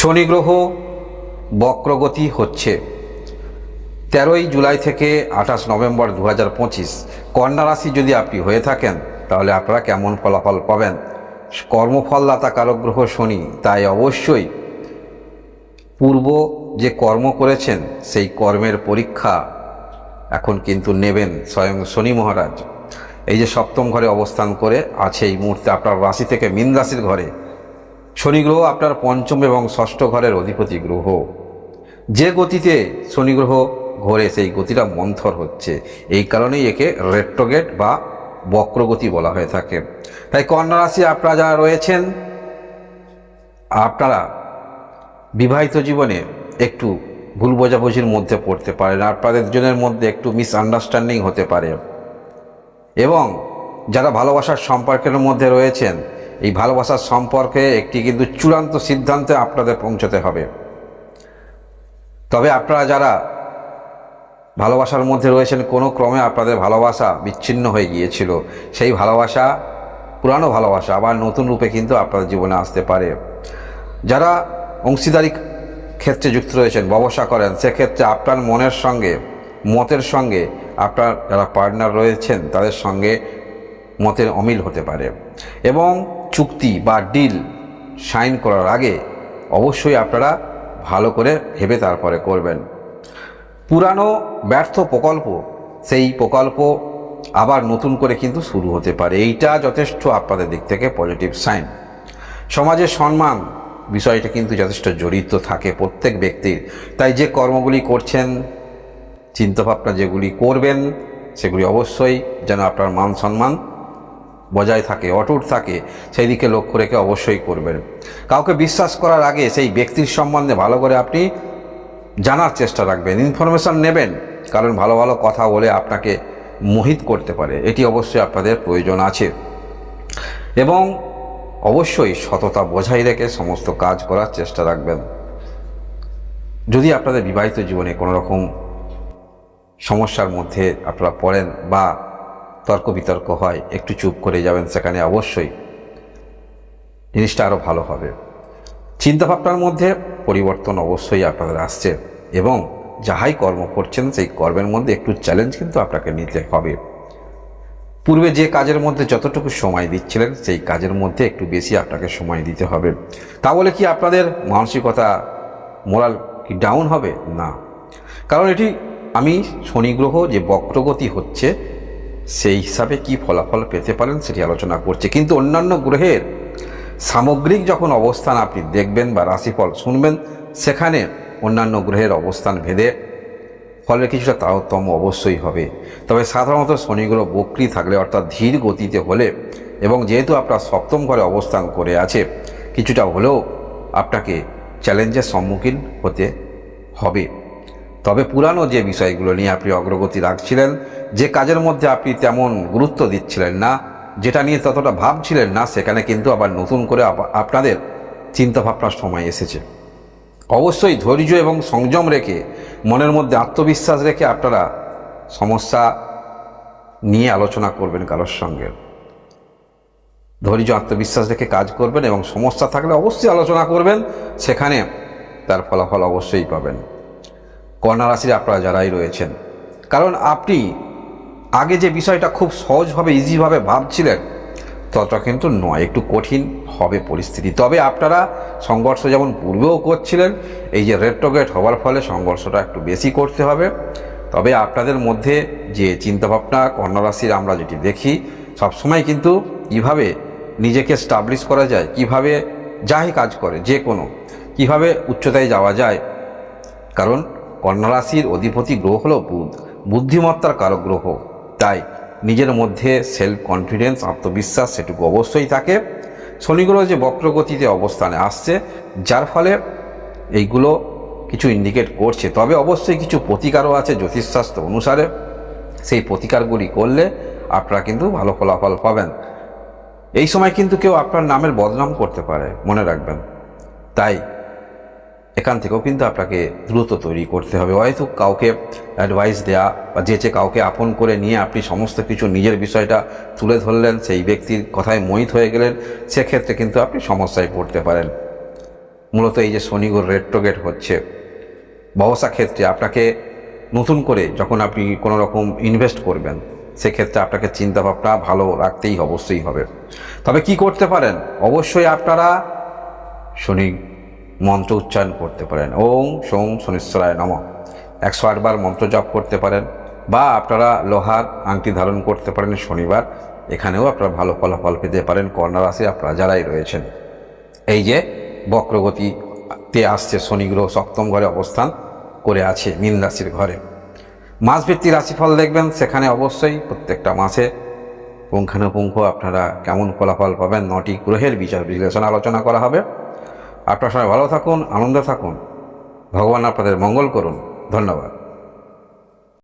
শনি গ্রহ বক্রগতি হচ্ছে। তেরোই জুলাই থেকে আঠাশ নভেম্বর দু হাজার পঁচিশ। কন্যা যদি আপনি হয়ে থাকেন, তাহলে আপনারা কেমন ফলাফল পাবেন? কর্মফলদাতা কারক গ্রহ শনি, তাই অবশ্যই পূর্ব যে কর্ম করেছেন, সেই কর্মের পরীক্ষা এখন কিন্তু নেবেন স্বয়ং শনি মহারাজ। এই যে সপ্তম ঘরে অবস্থান করে আছে এই মুহূর্তে আপনার রাশি থেকে মীন রাশির ঘরে। শনি গ্রহ আপনার পঞ্চম এবং ষষ্ঠ ঘরের অধিপতি গ্রহ। যে গতিতে শনি গ্রহ ঘোরে, সেই গতিটা মন্থর হচ্ছে। এই কারণেই একে রেট্রোগেট বা বক্রগতি বলা হয়ে থাকে। তাই কন্যা রাশি আপনারা যারা রয়েছেন, আপনারা বিবাহিত জীবনে একটু ভুল বোঝাবুঝির মধ্যে পড়তে পারেন। আপনাদের দুজনের মধ্যে একটু মিসআন্ডারস্ট্যান্ডিং হতে পারে। এবং যারা ভালোবাসার সম্পর্কের মধ্যে রয়েছেন এই ভালোবাসার সম্পর্কে একটি কিন্তু চূড়ান্ত সিদ্ধান্তে আপনাদের পৌঁছতে হবে। তবে আপনারা যারা ভালোবাসার মধ্যে রয়েছেন, কোনো ক্রমে আপনাদের ভালোবাসা বিচ্ছিন্ন হয়ে গিয়েছিল। সেই ভালোবাসা, পুরানো ভালোবাসা আবার নতুন রূপে কিন্তু আপনাদের জীবনে আসতে পারে। যারা অংশীদারি ক্ষেত্রে যুক্ত রয়েছেন, ব্যবসা করেন, সেক্ষেত্রে আপনার মনের সঙ্গে, মতের সঙ্গে আপনার যারা পার্টনার রয়েছেন, তাদের সঙ্গে মতের অমিল হতে পারে। এবং চুক্তি বা ডিল সাইন করার আগে অবশ্যই আপনারা ভালো করে ভেবে তারপরে করবেন। পুরানো ব্যর্থ প্রকল্প, সেই প্রকল্প আবার নতুন করে কিন্তু শুরু হতে পারে। এইটা যথেষ্ট আপনাদের দিক থেকে পজিটিভ সাইন সমাজের সম্মান বিষয়টা কিন্তু যথেষ্ট জড়িত থাকে প্রত্যেক ব্যক্তির। তাই যে কর্মগুলি করছেন, চিন্তাভাবনা যেগুলি করবেন, সেগুলি অবশ্যই যেন আপনার মান সম্মান বজায় থাকে, অটুট থাকে, সেই দিকে লক্ষ্য রেখে অবশ্যই করবেন। কাউকে বিশ্বাস করার আগে সেই ব্যক্তির সম্বন্ধে ভালো করে আপনি জানার চেষ্টা রাখবেন ইনফরমেশান নেবেন, কারণ ভালো ভালো কথা বলে আপনাকে মোহিত করতে পারে, এটি অবশ্যই আপনাদের প্রয়োজন আছে। এবং অবশ্যই সততা বজায় রেখে সমস্ত কাজ করার চেষ্টা রাখবেন। যদি আপনাদের বিবাহিত জীবনে কোনো রকম সমস্যার মধ্যে আপনারা পড়েন বা তর্ক বিতর্ক হয়, একটু চুপ করে যাবেন সেখানে অবশ্যই। জিনিসটা আরও ভালো হবে। চিন্তাভাবনার মধ্যে পরিবর্তন অবশ্যই আপনাদের আসছে এবং যাহাই কর্ম করছেন, সেই কর্মের মধ্যে একটু চ্যালেঞ্জ কিন্তু আপনাকে নিতে হবে। পূর্বে যে কাজের মধ্যে যতটুকু সময় দিচ্ছিলেন, সেই কাজের মধ্যে একটু বেশি আপনাকে সময় দিতে হবে। তা বলে কি আপনাদের মানসিকতা, মোরাল কি ডাউন হবে? না। কারণ এটি আমি শনি গ্রহ যে বক্রগতি হচ্ছে সেই হিসাবে কি ফলাফল পেতে পারেন সেটি আলোচনা করছে। কিন্তু অন্যান্য গ্রহের সামগ্রিক যখন অবস্থান আপনি দেখবেন বা রাশিফল শুনবেন, সেখানে অন্যান্য গ্রহের অবস্থান ভেদে ফলের কিছুটা তারতম্য অবশ্যই হবে। তবে সাধারণত শনি গ্রহ বক্রি থাকলে অর্থাৎ ধীর গতিতে হলে এবং যেহেতু আপনার সপ্তম ঘরে অবস্থান করে আছে, কিছুটা হলেও আপনাকে চ্যালেঞ্জের সম্মুখীন হতে হবে। তবে পুরানো যে বিষয়গুলো নিয়ে আপনি অগ্রগতি রাখছিলেন, যে কাজের মধ্যে আপনি তেমন গুরুত্ব দিচ্ছিলেন না, যেটা নিয়ে ততটা ভাবছিলেন না, সেখানে কিন্তু আবার নতুন করে আপনাদের চিন্তাভাবনার সময় এসেছে। অবশ্যই ধৈর্য এবং সংযম রেখে, মনের মধ্যে আত্মবিশ্বাস রেখে আপনারা সমস্যা নিয়ে আলোচনা করবেন কারোর সঙ্গে। ধৈর্য, আত্মবিশ্বাস রেখে কাজ করবেন এবং সমস্যা থাকলে অবশ্যই আলোচনা করবেন, সেখানে তার ফলাফল অবশ্যই পাবেন। কন্যা রাশির আপনারা যারাই রয়েছেন। কারণ আপনি আগে যে বিষয়টা খুব সহজভাবে ইজিভাবে ভাবছিলেন, ততটা কিন্তু নয়, একটু কঠিন হবে পরিস্থিতি। তবে আপনারা সংঘর্ষ যেমন পূর্বেও করছিলেন, এই যে রেট্রোগেট হওয়ার ফলে সংঘর্ষটা একটু বেশি করতে হবে। তবে আপনাদের মধ্যে যে চিন্তাভাবনা কন্যা রাশির আমরা যেটি দেখি, সবসময় কিন্তু কীভাবে নিজেকে স্টাবলিশ করা যায়, কীভাবে যাই কাজ করে, যে কোনো, কীভাবে উচ্চতায় যাওয়া যায়। কারণ কন্যা রাশির অধিপতি গ্রহ হল বুধ। বুদ্ধিমত্তার কারক গ্রহ। তাই নিজের মধ্যে সেলফ কনফিডেন্স আত্মবিশ্বাস সেটুকু অবশ্যই থাকে। শনি গ্রহ যে বক্রগতিতে অবস্থানে আসছে, যার ফলে এইগুলো কিছু ইন্ডিকেট করছে। তবে অবশ্যই কিছু প্রতিকারও আছে জ্যোতিষশাস্ত্র অনুসারে। সেই প্রতিকারগুলি করলে আপনারা কিন্তু ভালো ফলাফল পাবেন। এই সময় কিন্তু কেউ আপনার নামের বদনাম করতে পারে, মনে রাখবেন। তাই এখান থেকেও কিন্তু আপনাকে দ্রুত তৈরি করতে হবে। হয়তো কাউকে অ্যাডভাইস দেয়া বা যে কাউকে আপন করে নিয়ে আপনি সমস্ত কিছু নিজের বিষয়টা তুলে ধরলেন, সেই ব্যক্তির কথায় মোহিত হয়ে গেলেন, সেক্ষেত্রে কিন্তু আপনি সমস্যায় পড়তে পারেন। মূলত এই যে শনিগুর রেট্রোগেট হচ্ছে, ব্যবসা ক্ষেত্রে আপনাকে নতুন করে যখন আপনি কোনো রকম ইনভেস্ট করবেন, সেক্ষেত্রে আপনাকে চিন্তা ভাবনা ভালো রাখতেই অবশ্যই হবে। তবে কি করতে পারেন? অবশ্যই আপনারা শনি মন্ত্র উচ্চারণ করতে পারেন। ওং সোং শনিশ্বরায় নম। একশো আটবার মন্ত্র জপ করতে পারেন বা আপনারা লোহার আংটি ধারণ করতে পারেন শনিবার। এখানেও আপনারা ভালো ফলাফল পেতে পারেন। কর্ণা রাশি আপনারা যারাই রয়েছেন। এই যে বক্রগতিতে আসছে শনি গ্রহ সপ্তম ঘরে অবস্থান করে আছে মীন রাশির ঘরে। মাসভিত্তিক রাশিফল দেখবেন। সেখানে অবশ্যই প্রত্যেকটা মাসে পুঙ্খানুপুঙ্খ আপনারা কেমন ফলাফল পাবেন, নটি গ্রহের বিচার বিশ্লেষণ আলোচনা করা হবে। আপনার সবাই ভালো থাকুন আনন্দে থাকুন। ভগবান আপনাদের মঙ্গল করুন। ধন্যবাদ।